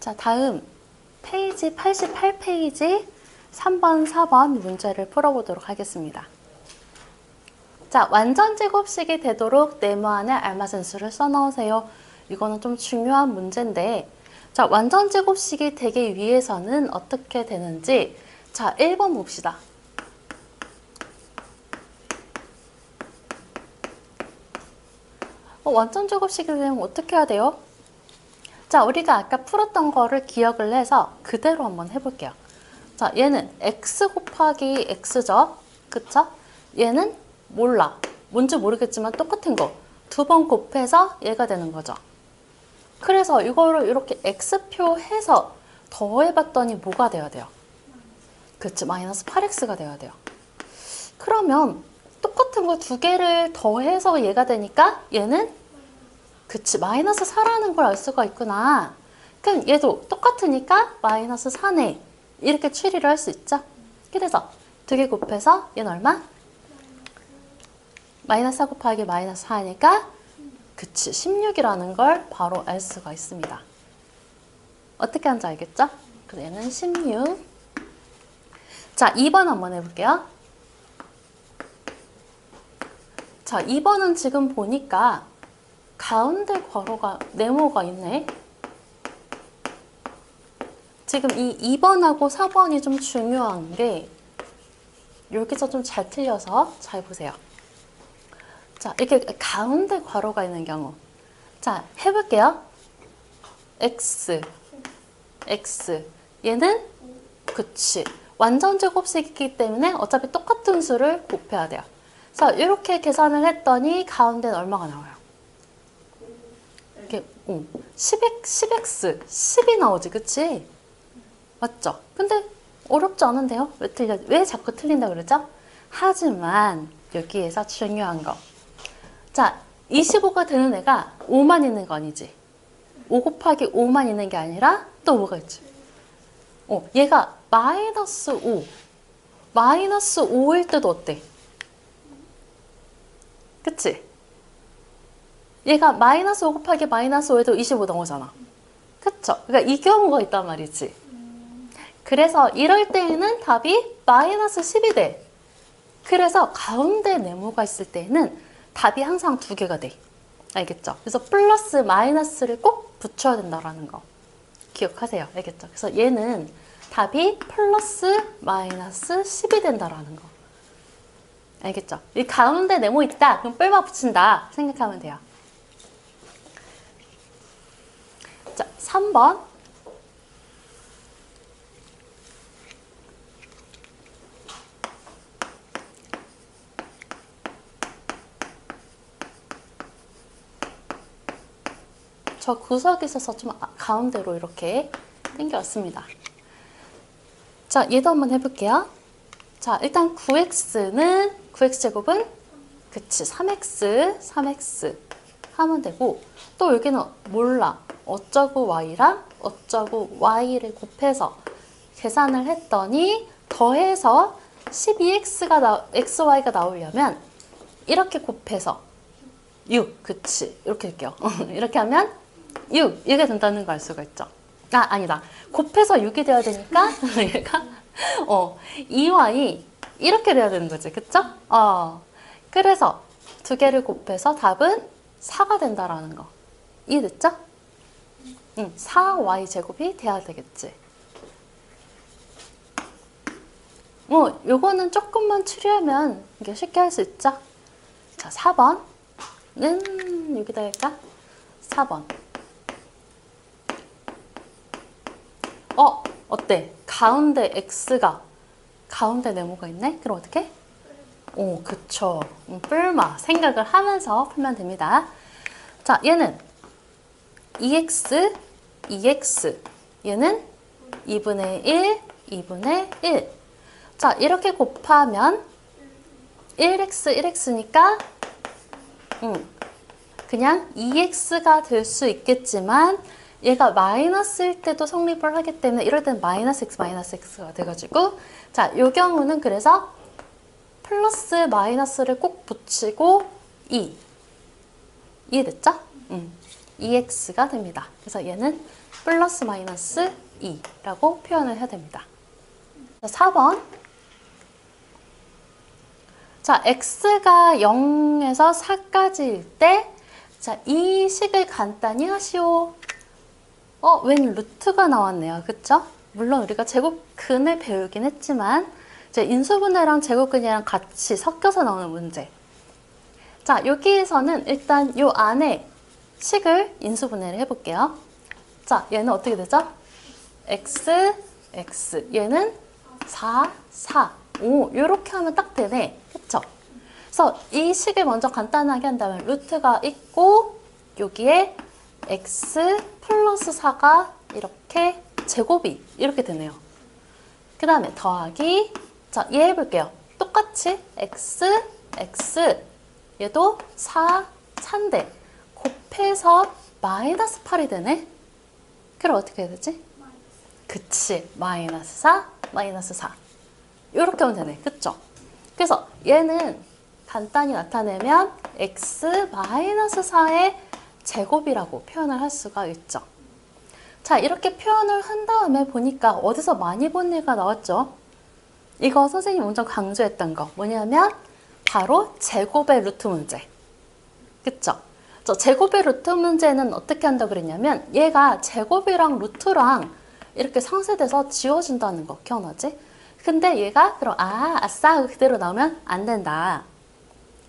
자, 다음 페이지 88페이지 3번, 4번 문제를 풀어보도록 하겠습니다. 자, 완전 제곱식이 되도록 네모 안에 알맞은 수를 써넣으세요. 이거는 좀 중요한 문제인데 자, 완전 제곱식이 되기 위해서는 어떻게 되는지 자, 1번 봅시다. 어, 완전 제곱식이 되면 어떻게 해야 돼요? 자, 우리가 아까 풀었던 거를 기억을 해서 그대로 한번 해볼게요. 자, 얘는 x 곱하기 x죠? 그쵸? 얘는 몰라. 뭔지 모르겠지만 똑같은 거. 두 번 곱해서 얘가 되는 거죠. 그래서 이거를 이렇게 x표 해서 더해봤더니 뭐가 돼야 돼요? 그치, 마이너스 8x가 돼야 돼요. 그러면 똑같은 거 두 개를 더해서 얘가 되니까 얘는 그치, 마이너스 4라는 걸 알 수가 있구나. 그럼 얘도 똑같으니까 마이너스 4네. 이렇게 추리를 할 수 있죠? 그래서 두 개 곱해서 얘는 얼마? 마이너스 4 곱하기 마이너스 4니까 그치, 16이라는 걸 바로 알 수가 있습니다. 어떻게 하는지 알겠죠? 그래서 얘는 16. 자, 2번 한번 해볼게요. 자, 2번은 지금 보니까 가운데 괄호가 네모가 있네. 지금 이 2번하고 4번이 좀 중요한 게 여기서 좀 잘 틀려서 잘 보세요. 자, 이렇게 가운데 괄호가 있는 경우. 자, 해볼게요. x, x. 얘는 그치. 완전 제곱식이기 때문에 어차피 똑같은 수를 곱해야 돼요. 그래서 이렇게 계산을 했더니 가운데는 얼마가 나와요? 어, 10x, 10x, 10이 나오지, 그치? 맞죠? 근데 어렵지 않은데요? 왜 틀려? 왜 자꾸 틀린다 그러죠? 하지만 여기에서 중요한 거. 자, 25가 되는 애가 5만 있는 거 아니지? 5 곱하기 5만 있는 게 아니라 또 뭐가 있지? 어, 얘가 마이너스 5. 마이너스 5일 때도 어때? 그치? 얘가 마이너스 5 곱하기 마이너스 5에도 25 나오잖아. 그쵸? 그러니까 이 경우가 있단 말이지. 그래서 이럴 때에는 답이 마이너스 10이 돼. 그래서 가운데 네모가 있을 때에는 답이 항상 두 개가 돼. 알겠죠? 그래서 플러스 마이너스를 꼭 붙여야 된다라는 거. 기억하세요. 알겠죠? 그래서 얘는 답이 플러스 마이너스 10이 된다라는 거. 알겠죠? 이 가운데 네모 있다. 그럼 뿔마 붙인다. 생각하면 돼요. 자, 3번. 저 구석에 있어서 좀 아- 가운데로 이렇게 당겨왔습니다. 자, 얘도 한번 해볼게요. 자, 일단 9x는 9x제곱은 그치 3x, 3x 하면 되고 또 여기는 몰라 어쩌고 y랑 어쩌고 y를 곱해서 계산을 했더니 더해서 12x가 나, xy가 나오려면 이렇게 곱해서 6 그치. 이렇게 할게요. 이렇게 하면 6 이게 된다는 걸 알 수가 있죠. 아 아니다. 곱해서 6이 돼야 되니까 얘가 어 2y 이렇게 돼야 되는 거지. 그쵸? 어. 그래서 두 개를 곱해서 답은 4가 된다라는 거. 이해됐죠? 응 4y 제곱이 돼야 되겠지 뭐 요거는 조금만 추리하면 이게 쉽게 할 수 있죠? 자 4번은 여기다 할까? 4번 어 어때? 가운데 x가 가운데 네모가 있네? 그럼 어떻게? 오 그쵸 음, 뿔마 생각을 하면서 풀면 됩니다 자 얘는 2x 2x 얘는 2분의 1 2분의 1 자, 이렇게 곱하면 1x, 1x니까 음, 그냥 2x가 될 수 있겠지만 얘가 마이너스일 때도 성립을 하기 때문에 이럴 때는 마이너스 x, 마이너스 x가 돼가지고 자, 요 경우는 그래서 플러스 마이너스를 꼭 붙이고 2 이해됐죠? 음. 2x가 됩니다. 그래서 얘는 플러스 마이너스 2라고 표현을 해야 됩니다. 자, 4번. 자, x가 0에서 4까지일 때, 자, 이 식을 간단히 하시오. 어, 웬 루트가 나왔네요. 그쵸? 물론 우리가 제곱근을 배우긴 했지만, 이제 인수분해랑 제곱근이랑 같이 섞여서 나오는 문제. 자, 여기에서는 일단 요 안에 식을 인수분해를 해볼게요. 자, 얘는 어떻게 되죠? x, x. 얘는 4, 4, 5. 이렇게 하면 딱 되네. 그쵸? 그래서 이 식을 먼저 간단하게 한다면 루트가 있고 여기에 x 플러스 4가 이렇게 제곱이 이렇게 되네요. 그 다음에 더하기 자, 얘 해볼게요. 똑같이 x, x 얘도 4, 4인데 곱해서 마이너스 8이 되네? 그럼 어떻게 해야 되지? 그치. 마이너스 4, 마이너스 4. 이렇게 하면 되네. 그쵸? 그래서 얘는 간단히 나타내면 x 마이너스 4의 제곱이라고 표현을 할 수가 있죠. 자, 이렇게 표현을 한 다음에 보니까 어디서 많이 본 얘기가 나왔죠? 이거 선생님 엄청 강조했던 거 뭐냐면 바로 제곱의 루트 문제. 그쵸? 저 제곱의 루트 문제는 어떻게 한다고 그랬냐면 얘가 제곱이랑 루트랑 이렇게 상쇄돼서 지워진다는 거 기억나지? 근데 얘가 그럼 아 아싸 그대로 나오면 안 된다.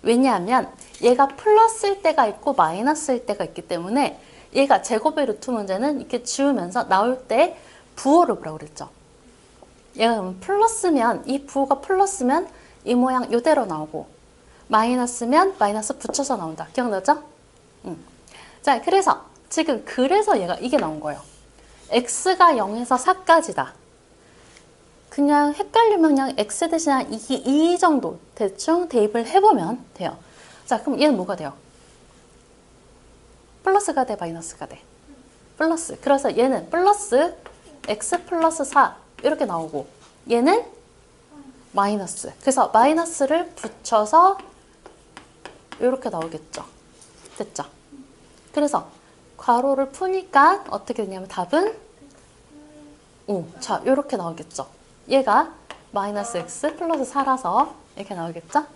왜냐하면 얘가 플러스일 때가 있고 마이너스일 때가 있기 때문에 얘가 제곱의 루트 문제는 이렇게 지우면서 나올 때 부호를 보라고 그랬죠. 얘가 플러스면 이 부호가 플러스면 이 모양 이대로 나오고 마이너스면 마이너스 붙여서 나온다. 기억나죠? 음. 자, 그래서 지금 그래서 얘가 이게 나온 거예요. x가 0에서 4까지다. 그냥 헷갈리면 그냥 x 대신 한 2, 2 정도 대충 대입을 해보면 돼요. 자, 그럼 얘는 뭐가 돼요? 플러스가 돼, 마이너스가 돼? 플러스. 그래서 얘는 플러스 x 플러스 4 이렇게 나오고 얘는 마이너스. 그래서 마이너스를 붙여서 이렇게 나오겠죠. 됐죠? 그래서 괄호를 푸니까 어떻게 되냐면 답은 오, 자, 이렇게 나오겠죠. 얘가 마이너스 x 플러스 4라서 이렇게 나오겠죠?